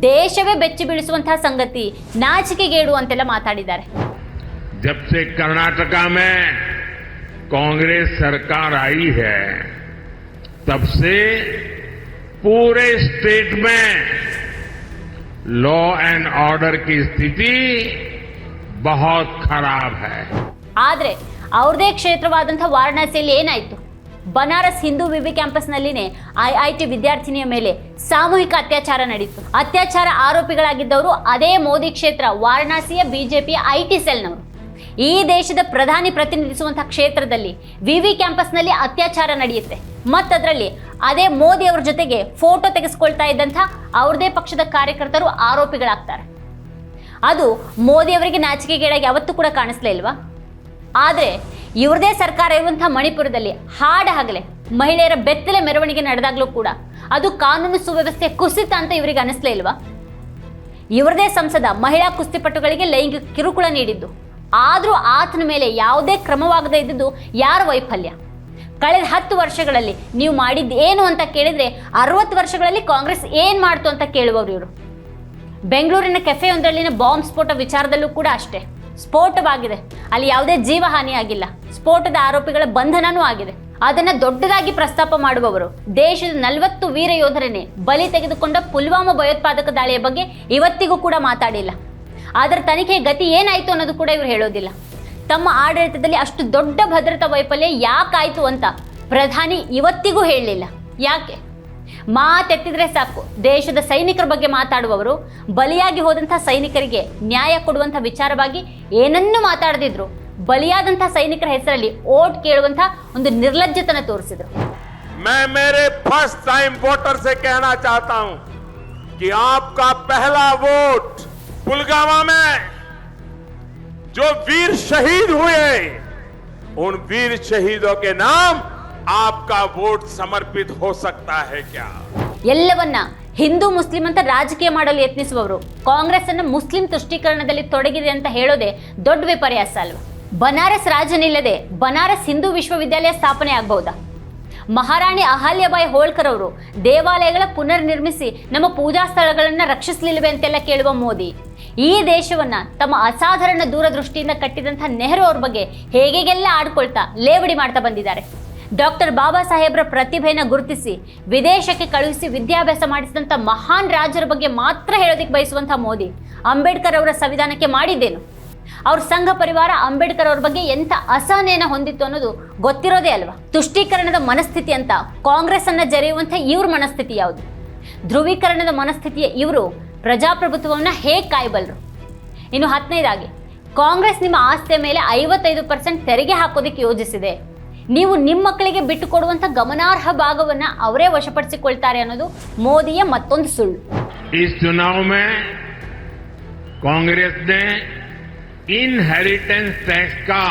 S1: ದೇಶವೇ ಬೆಚ್ಚಿ ಬೀಳಿಸುವಂತಹ ಸಂಗತಿ ನಾಚಿಕೆಗೇಡು ಅಂತೆಲ್ಲ ಮಾತಾಡಿದ್ದಾರೆ
S3: ಜಪ್ಸೆ ಕರ್ನಾಟಕ ಮೇ ಕಾಂಗ್ರೆಸ್ ಸರ್ಕಾರ ಆಯಿ ಹೈ ತಬ್ ಪೂರೆ ಸ್ಟೇಟ್ ಮೇ ಲಾ ಅಂಡ್ ಆರ್ಡರ್ ಕಿ ಸ್ಥಿತಿ ಬಹುತ್ ಖರಾಬ್ ಹೈ
S1: ಆದ್ರೆ ಅವ್ರದೇ ಕ್ಷೇತ್ರವಾದಂತಹ ವಾರಣಾಸಿಯಲ್ಲಿ ಏನಾಯ್ತು ಬನಾರಸ್ ಹಿಂದೂ ವಿವಿ ಕ್ಯಾಂಪಸ್ನಲ್ಲಿನೇ ಐಐಟಿ ವಿದ್ಯಾರ್ಥಿನಿಯ ಮೇಲೆ ಸಾಮೂಹಿಕ ಅತ್ಯಾಚಾರ ನಡೀತು. ಅತ್ಯಾಚಾರ ಆರೋಪಿಗಳಾಗಿದ್ದವರು ಅದೇ ಮೋದಿ ಕ್ಷೇತ್ರ, ವಾರಣಾಸಿಯ ಬಿಜೆಪಿ ಐಟಿ ಸೆಲ್ನವರು. ಈ ದೇಶದ ಪ್ರಧಾನಿ ಪ್ರತಿನಿಧಿಸುವಂತಹ ಕ್ಷೇತ್ರದಲ್ಲಿ ವಿವಿ ಕ್ಯಾಂಪಸ್ನಲ್ಲಿ ಅತ್ಯಾಚಾರ ನಡೆಯುತ್ತೆ. ಮತ್ತದರಲ್ಲಿ ಅದೇ ಮೋದಿ ಅವರ ಜೊತೆಗೆ ಫೋಟೋ ತೆಗೆಸ್ಕೊಳ್ತಾ ಇದ್ದಂಥ ಅವ್ರದೇ ಪಕ್ಷದ ಕಾರ್ಯಕರ್ತರು ಆರೋಪಿಗಳಾಗ್ತಾರೆ. ಅದು ಮೋದಿ ಅವರಿಗೆ ನಾಚಿಕೆಗೇಡಾಗಿ ಯಾವತ್ತೂ ಕೂಡ ಕಾಣಿಸ್ಲೇ ಇಲ್ವಾ? ಆದರೆ ಇವ್ರದೇ ಸರ್ಕಾರ ಇರುವಂತಹ ಮಣಿಪುರದಲ್ಲಿ ಹಾಡ ಹಗಲೆ, ಮಹಿಳೆಯರ ಬೆತ್ತಲೆ ಮೆರವಣಿಗೆ ನಡೆದಾಗಲೂ ಕೂಡ ಅದು ಕಾನೂನು ಸುವ್ಯವಸ್ಥೆ ಕುಸಿತ ಅಂತ ಇವರಿಗೆ ಅನಿಸ್ಲೇ ಇಲ್ವಾ? ಇವರದೇ ಸಂಸದ ಮಹಿಳಾ ಕುಸ್ತಿಪಟುಗಳಿಗೆ ಲೈಂಗಿಕ ಕಿರುಕುಳ ನೀಡಿದ್ದು. ಆದರೂ ಆತನ ಮೇಲೆ ಯಾವುದೇ ಕ್ರಮವಾಗದೇ ಇದ್ದುದು ಯಾರ ವೈಫಲ್ಯ? ಕಳೆದ ಹತ್ತು ವರ್ಷಗಳಲ್ಲಿ ನೀವು ಮಾಡಿದ್ದು ಏನು ಅಂತ ಕೇಳಿದ್ರೆ ಅರವತ್ತು ವರ್ಷಗಳಲ್ಲಿ ಕಾಂಗ್ರೆಸ್ ಏನು ಮಾಡ್ತು ಅಂತ ಕೇಳುವವರು ಇವರು. ಬೆಂಗಳೂರಿನ ಕೆಫೆಯೊಂದರಲ್ಲಿನ ಬಾಂಬ್ ಸ್ಫೋಟ ವಿಚಾರದಲ್ಲೂ ಕೂಡ ಅಷ್ಟೇ. ಸ್ಫೋಟವಾಗಿದೆ. ಅಲ್ಲಿ ಯಾವುದೇ ಜೀವಹಾನಿ ಆಗಿಲ್ಲ ಸ್ಫೋಟದ ಆರೋಪಿಗಳ ಬಂಧನನೂ ಆಗಿದೆ. ಅದನ್ನ ದೊಡ್ಡದಾಗಿ ಪ್ರಸ್ತಾಪ ಮಾಡುವವರು ದೇಶದ ನಲವತ್ತು ವೀರ ಯೋಧರನ್ನೇ ಬಲಿ ತೆಗೆದುಕೊಂಡ ಪುಲ್ವಾಮಾ ಭಯೋತ್ಪಾದಕ ದಾಳಿಯ ಬಗ್ಗೆ ಇವತ್ತಿಗೂ ಕೂಡ ಮಾತಾಡಿಲ್ಲ. ಅದರ ತನಿಖೆ ಗತಿ ಏನಾಯ್ತು ಅನ್ನೋದು ಕೂಡ ಇವರು ಹೇಳೋದಿಲ್ಲ. ತಮ್ಮ ಆಡಳಿತದಲ್ಲಿ ಅಷ್ಟು ದೊಡ್ಡ ಭದ್ರತಾ ವೈಫಲ್ಯ ಯಾಕಾಯ್ತು ಅಂತ ಪ್ರಧಾನಿ ಇವತ್ತಿಗೂ ಹೇಳಲಿಲ್ಲ. ಯಾಕೆ? ಮಾತೆತ್ತಿದ್ರೆ ಸಾಕು ದೇಶದ ಸೈನಿಕರ ಬಗ್ಗೆ ಮಾತಾಡುವವರು ಬಲಿಯಾಗಿ ಹೋದಂಥ ಸೈನಿಕರಿಗೆ ನ್ಯಾಯ ಕೊಡುವಂಥ ವಿಚಾರವಾಗಿ ಏನನ್ನೂ ಮಾತಾಡದಿದ್ರು ಬಲಿಯಾದಂಥ ಸೈನಿಕರ ಹೆಸರಲ್ಲಿ ಓಟ್ ಕೇಳುವಂಥ ಒಂದು ನಿರ್ಲಜ್ಜತನ ತೋರಿಸಿದ್ರು
S4: मैं मेरे फर्स्ट टाइम वोटर से कहना चाहता हूं कि आपका पहला वोट पुलगामा में जो वीर शहीद हुए उन वीर शहीदों के नाम आपका वोट समर्पित हो सकता है क्या
S1: ಎಲ್ಲವನ್ನ ಹಿಂದೂ ಮುಸ್ಲಿಂ ಅಂತ ರಾಜಕೀಯ ಮಾಡಲು ಯತ್ನಿಸುವವರು ಕಾಂಗ್ರೆಸ್ ಅನ್ನು ಮುಸ್ಲಿಂ ತುಷ್ಟೀಕರಣದಲ್ಲಿ ತೊಡಗಿದೆ ಅಂತ ಹೇಳೋದೇ ದೊಡ್ಡ ವಿಪರ್ಯಾಸ ಅಲ್ವಾ ಬನಾರಸ್ ರಾಜನಿಲ್ಲದೆ ಬನಾರಸ್ ಹಿಂದೂ ವಿಶ್ವವಿದ್ಯಾಲಯ ಸ್ಥಾಪನೆ ಆಗಬಹುದಾ ಮಹಾರಾಣಿ ಅಹಲ್ಯಬಾಯಿ ಹೋಳ್ಕರ್ ಅವರು ದೇವಾಲಯಗಳ ಪುನರ್ ನಿರ್ಮಿಸಿ ನಮ್ಮ ಪೂಜಾ ಸ್ಥಳಗಳನ್ನ ರಕ್ಷಿಸಲಿಲ್ವೇ ಅಂತೆಲ್ಲ ಕೇಳುವ ಮೋದಿ ಈ ದೇಶವನ್ನ ತಮ್ಮ ಅಸಾಧಾರಣ ದೂರದೃಷ್ಟಿಯಿಂದ ಕಟ್ಟಿದಂತಹ ನೆಹರು ಅವ್ರ ಬಗ್ಗೆ ಹೇಗೆಲ್ಲ ಆಡ್ಕೊಳ್ತಾ ಲೇವಡಿ ಮಾಡ್ತಾ ಬಂದಿದ್ದಾರೆ ಡಾಕ್ಟರ್ ಬಾಬಾ ಸಾಹೇಬ್ರ ಪ್ರತಿಭೆಯನ್ನು ಗುರುತಿಸಿ ವಿದೇಶಕ್ಕೆ ಕಳುಹಿಸಿ ವಿದ್ಯಾಭ್ಯಾಸ ಮಾಡಿಸಿದಂಥ ಮಹಾನ್ ರಾಜರ ಬಗ್ಗೆ ಮಾತ್ರ ಹೇಳೋದಕ್ಕೆ ಬಯಸುವಂಥ ಮೋದಿ, ಅಂಬೇಡ್ಕರ್ ಅವರ ಸಂವಿಧಾನಕ್ಕೆ ಮಾಡಿದ್ದೇನು? ಅವ್ರ ಸಂಘ ಪರಿವಾರ ಅಂಬೇಡ್ಕರ್ ಅವ್ರ ಬಗ್ಗೆ ಎಂಥ ಅಸಹನೆಯನ್ನ ಹೊಂದಿತ್ತು ಅನ್ನೋದು ಗೊತ್ತಿರೋದೇ ಅಲ್ವಾ? ತುಷ್ಟೀಕರಣದ ಮನಸ್ಥಿತಿ ಅಂತ ಕಾಂಗ್ರೆಸ್ ಅನ್ನ ಜರೆಯುವಂಥ ಇವ್ರ ಮನಸ್ಥಿತಿ ಯಾವುದು? ಧ್ರುವೀಕರಣದ ಮನಸ್ಥಿತಿಯ ಇವರು ಪ್ರಜಾಪ್ರಭುತ್ವವನ್ನ ಹೇಗೆ ಕಾಯಬಲ್ಲರು ಇನ್ನು ಹದಿನೈದಾಗಿ ಕಾಂಗ್ರೆಸ್ ನಿಮ್ಮ ಆಸ್ತಿಯ ಮೇಲೆ ಐವತ್ತೈದು ಪರ್ಸೆಂಟ್ ತೆರಿಗೆ ಹಾಕೋದಕ್ಕೆ ಯೋಜಿಸಿದೆ. ನೀವು ನಿಮ್ಮ ಮಕ್ಕಳಿಗೆ ಬಿಟ್ಟು ಕೊಡುವಂಥ ಗಮನಾರ್ಹ ಭಾಗವನ್ನ ಅವರೇ ವಶಪಡಿಸಿಕೊಳ್ತಾರೆ ಅನ್ನೋದು ಮೋದಿಯ ಮತ್ತೊಂದು ಸುಳ್ಳು
S3: इस चुनाव में कांग्रेस ने इनहेरिटेंस टैक्स का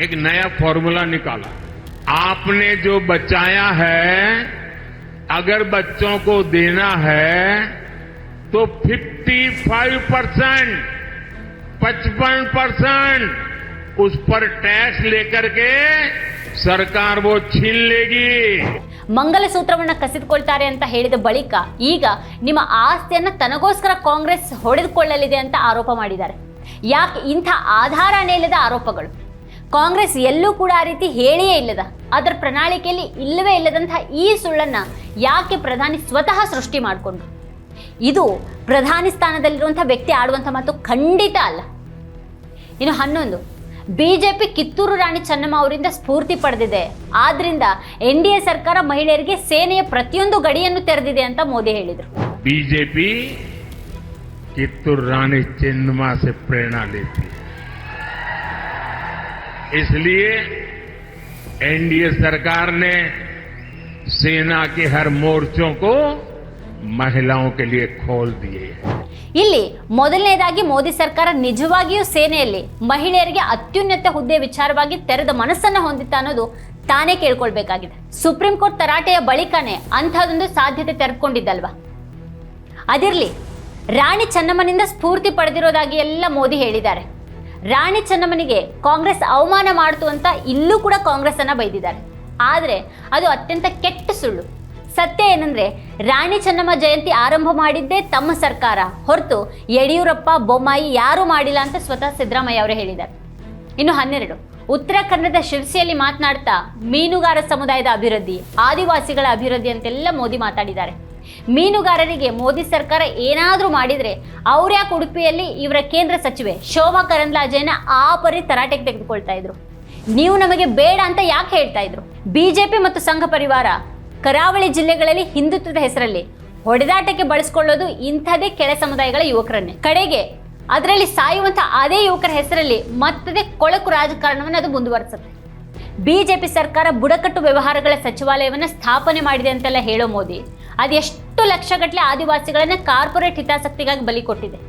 S3: एक नया फॉर्मूला निकाला आपने जो बचाया है अगर बच्चों को देना है तो 55 परसेंट पचपन परसेंट उस पर टैक्स लेकर के ಸರ್ಕಾರ
S1: ಮಂಗಲಸೂತ್ರವನ್ನ ಕಸಿದುಕೊಳ್ತಾರೆ ಅಂತ ಹೇಳಿದ ಬಳಿಕ ಈಗ ನಿಮ್ಮ ಆಸ್ತಿಯನ್ನ ತನಗೋಸ್ಕರ ಕಾಂಗ್ರೆಸ್ ಹೊಡೆದುಕೊಳ್ಳಲಿದೆ ಅಂತ ಆರೋಪ ಮಾಡಿದ್ದಾರೆ. ಯಾಕೆ ಇಂಥ ಆಧಾರನೇ ಇಲ್ಲದ ಆರೋಪಗಳು? ಕಾಂಗ್ರೆಸ್ ಎಲ್ಲೂ ಕೂಡ ಆ ರೀತಿ ಹೇಳಿಯೇ ಇಲ್ಲದ, ಅದರ ಪ್ರಣಾಳಿಕೆಯಲ್ಲಿ ಇಲ್ಲವೇ ಇಲ್ಲದಂತಹ ಈ ಸುಳ್ಳನ್ನ ಯಾಕೆ ಪ್ರಧಾನಿ ಸ್ವತಃ ಸೃಷ್ಟಿ ಮಾಡಿಕೊಂಡು ಇದು ಪ್ರಧಾನಿ ಸ್ಥಾನದಲ್ಲಿರುವಂತಹ ವ್ಯಕ್ತಿ ಆಡುವಂತಹ ಮಾತು ಖಂಡಿತ ಅಲ್ಲ. ಇನ್ನು ಹನ್ನೊಂದು ಬಿಜೆಪಿ ಕಿತ್ತೂರು ರಾಣಿ ಚೆನ್ನಮ್ಮ ಅವರಿಂದ ಸ್ಫೂರ್ತಿ ಪಡೆದಿದೆ ಆದ್ರಿಂದ ಎನ್ ಡಿ ಎ ಸರ್ಕಾರ ಮಹಿಳೆಯರಿಗೆ ಸೇನೆಯ ಪ್ರತಿಯೊಂದು ಗಡಿಯನ್ನು ತೆರೆದಿದೆ ಅಂತ ಮೋದಿ ಹೇಳಿದರು
S3: बीजेपी कित्तूर रानी चेन्नम्मा से प्रेरणा लेती है इसलिए एनडीए सरकार ने सेना के हर मोर्चों को महिलाओं के लिए खोल दिए हैं
S1: ಇಲ್ಲಿ ಮೊದಲನೇದಾಗಿ ಮೋದಿ ಸರ್ಕಾರ ನಿಜವಾಗಿಯೂ ಸೇನೆಯಲ್ಲಿ ಮಹಿಳೆಯರಿಗೆ ಅತ್ಯುನ್ನತ ಹುದ್ದೆ ವಿಚಾರವಾಗಿ ತೆರೆದ ಮನಸ್ಸನ್ನ ಹೊಂದಿತ್ತ ಅನ್ನೋದು ತಾನೇ ಕೇಳ್ಕೊಳ್ಬೇಕಾಗಿದೆ. ಸುಪ್ರೀಂ ಕೋರ್ಟ್ ತರಾಟೆಯ ಬಳಿಕನೇ ಅಂಥದ್ದೊಂದು ಸಾಧ್ಯತೆ ತೆರೆದುಕೊಂಡಿದ್ದಲ್ವಾ ಅದಿರಲಿ, ರಾಣಿ ಚೆನ್ನಮ್ಮನಿಂದ ಸ್ಫೂರ್ತಿ ಪಡೆದಿರೋದಾಗಿ ಎಲ್ಲ ಮೋದಿ ಹೇಳಿದ್ದಾರೆ. ರಾಣಿ ಚೆನ್ನಮ್ಮನಿಗೆ ಕಾಂಗ್ರೆಸ್ ಅವಮಾನ ಮಾಡಿತು ಅಂತ ಇಲ್ಲೂ ಕೂಡ ಕಾಂಗ್ರೆಸ್ ಅನ್ನ ಬೈದಿದ್ದಾರೆ. ಆದರೆ ಅದು ಅತ್ಯಂತ ಕೆಟ್ಟ ಸುಳ್ಳು. ಸತ್ಯ ಏನಂದ್ರೆ, ರಾಣಿ ಚೆನ್ನಮ್ಮ ಜಯಂತಿ ಆರಂಭ ಮಾಡಿದ್ದೇ ತಮ್ಮ ಸರ್ಕಾರ. ಹೊರತು ಯಡಿಯೂರಪ್ಪ, ಬೊಮ್ಮಾಯಿ ಯಾರೂ ಮಾಡಿಲ್ಲ ಅಂತ ಸ್ವತಃ ಸಿದ್ದರಾಮಯ್ಯ ಅವರೇ ಹೇಳಿದ್ದಾರೆ. ಇನ್ನು ಹನ್ನೆರಡು, ಉತ್ತರ ಕನ್ನಡದ ಶಿರ್ಸಿಯಲ್ಲಿ ಮಾತನಾಡ್ತಾ ಮೀನುಗಾರ ಸಮುದಾಯದ ಅಭಿವೃದ್ಧಿ, ಆದಿವಾಸಿಗಳ ಅಭಿವೃದ್ಧಿ ಅಂತೆಲ್ಲ ಮೋದಿ ಮಾತಾಡಿದ್ದಾರೆ. ಮೀನುಗಾರರಿಗೆ ಮೋದಿ ಸರ್ಕಾರ ಏನಾದರೂ ಮಾಡಿದ್ರೆ ಅವ್ರ್ಯಾಕೆ ಉಡುಪಿಯಲ್ಲಿ ಇವರ ಕೇಂದ್ರ ಸಚಿವೆ ಶೋಭಾ ಕರಂದ್ಲಾಜೆನ ಆ ಪರಿ ತರಾಟೆಗೆ ತೆಗೆದುಕೊಳ್ತಾ ಇದ್ರು. ನೀವು ನಮಗೆ ಬೇಡ ಅಂತ ಯಾಕೆ ಹೇಳ್ತಾ ಇದ್ರು? ಬಿಜೆಪಿ ಮತ್ತು ಸಂಘ ಪರಿವಾರ ಕರಾವಳಿ ಜಿಲ್ಲೆಗಳಲ್ಲಿ ಹಿಂದುತ್ವದ ಹೆಸರಲ್ಲಿ ಹೊಡೆದಾಟಕ್ಕೆ ಬಳಸಿಕೊಳ್ಳೋದು ಇಂಥದೇ ಕೆಳ ಸಮುದಾಯಗಳ ಯುವಕರನ್ನೇ. ಕಡೆಗೆ ಅದರಲ್ಲಿ ಸಾಯುವಂಥ ಅದೇ ಯುವಕರ ಹೆಸರಲ್ಲಿ ಮತ್ತದೇ ಕೊಳಕು ರಾಜಕಾರಣವನ್ನು ಅದು ಮುಂದುವರೆಸುತ್ತೆ. ಬಿಜೆಪಿ ಸರ್ಕಾರ ಬುಡಕಟ್ಟು ವ್ಯವಹಾರಗಳ ಸಚಿವಾಲಯವನ್ನು ಸ್ಥಾಪನೆ ಮಾಡಿದೆ ಅಂತೆಲ್ಲ ಹೇಳೋ ಮೋದಿ ಅದೆಷ್ಟು ಲಕ್ಷಗಟ್ಟಲೆ ಆದಿವಾಸಿಗಳನ್ನು ಕಾರ್ಪೊರೇಟ್ ಹಿತಾಸಕ್ತಿಗಾಗಿ ಬಲಿ ಕೊಟ್ಟಿದೆ.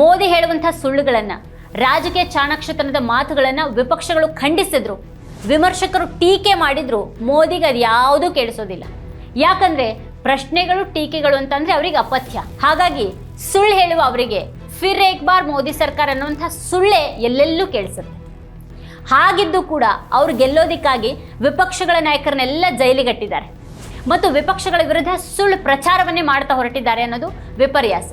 S1: ಮೋದಿ ಹೇಳುವಂತಹ ಸುಳ್ಳುಗಳನ್ನು, ರಾಜಕೀಯ ಚಾಣಾಕ್ಷತನದ ಮಾತುಗಳನ್ನು ವಿಪಕ್ಷಗಳು ಖಂಡಿಸಿದ್ರು. ವಿಮರ್ಶಕರು ಟೀಕೆ ಮಾಡಿದ್ರು, ಮೋದಿಗೆ ಅದು ಯಾವುದೂ ಕೇಳಿಸೋದಿಲ್ಲ ಯಾಕಂದ್ರೆ ಪ್ರಶ್ನೆಗಳು ಟೀಕೆಗಳು ಅಂತಂದ್ರೆ ಅವರಿಗೆ ಅಪಥ್ಯ. ಹಾಗಾಗಿ ಸುಳ್ಳು ಹೇಳುವ ಅವರಿಗೆ ಫಿರ್ ಏಕ್ ಬಾರ್ ಮೋದಿ ಸರ್ಕಾರ ಅನ್ನುವಂಥ ಸುಳ್ಳೇ ಎಲ್ಲೆಲ್ಲೂ ಕೇಳಿಸುತ್ತೆ. ಹಾಗಿದ್ದು ಕೂಡ ಅವ್ರು ಗೆಲ್ಲೋದಿಕ್ಕಾಗಿ ವಿಪಕ್ಷಗಳ ನಾಯಕರನ್ನೆಲ್ಲ ಜೈಲಿಗಟ್ಟಿದ್ದಾರೆ ಮತ್ತು ವಿಪಕ್ಷಗಳ ವಿರುದ್ಧ ಸುಳ್ಳು ಪ್ರಚಾರವನ್ನೇ ಮಾಡ್ತಾ ಹೊರಟಿದ್ದಾರೆ ಅನ್ನೋದು ವಿಪರ್ಯಾಸ.